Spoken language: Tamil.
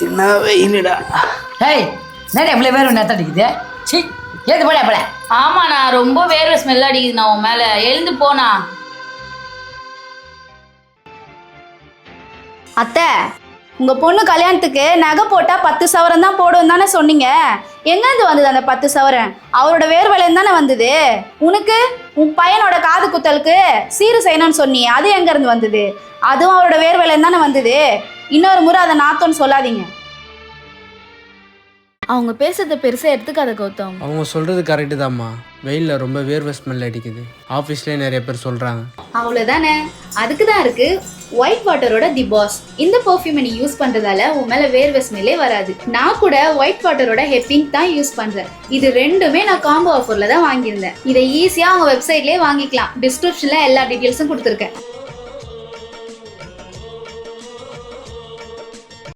என்ன வெயிலுடா ஏய் நேரம் எவ்வளோ பேர் நேரத்தை அடிக்குது சி ஏது போல போல ஆமாண்ணா ரொம்ப வேர்வை ஸ்மெல் அடிக்குதுண்ணா உன் மேல. எழுந்து போனா அத்தை உங்க பொண்ணு கல்யாணத்துக்கு நகை போட்டா பத்து சவரன் தான் போடும் தானே சொன்னீங்க. எங்கேருந்து வந்தது அந்த பத்து சவரன் அவரோட வேர்வையிலேருந்து தானே வந்தது? உனக்கு? உன் பையனோட காது குத்தலுக்கு சீரு செய்யணும்னு சொன்னியே அது எங்கேருந்து வந்தது? அதுவும் அவரோட வேர்வையிலேருந்து தானே வந்தது? இன்னொரு முறை அதை நாத்தோன்னு சொல்லாதீங்க. அவங்க பேசுறத பெருசா எடுத்துக்காத கௌதம். அவங்க சொல்கிறது கரெக்டு தாம்மா. வெயிலில் ரொம்ப வேர்வை ஸ்மெல் அடிக்குது. ஆஃபீஸ்லேயே நிறைய பேர் சொல்கிறாங்க அவ்வளோதானே அதுக்கு தான் இருக்கு ஒயிட் வாட்டரோட தி பாஸ் இந்த பர்ஃப்யூமை நீ யூஸ் பண்றதால உன் மேல வேர்வை ஸ்மெல்லே வராது. நான் கூட ஒயிட் வாட்டரோட ஹெப்பிங் தான் யூஸ் பண்றேன். இது ரெண்டுமே நான் காம்போ ஆஃபர்ல தான் வாங்கியிருந்தேன். இதை ஈஸியா அவங்க வெப்சைட்லயே வாங்கிக்கலாம். டிஸ்கிரிப்ஷன்ல எல்லா டீட்டெயில்ஸும் கொடுத்துருக்கேன்.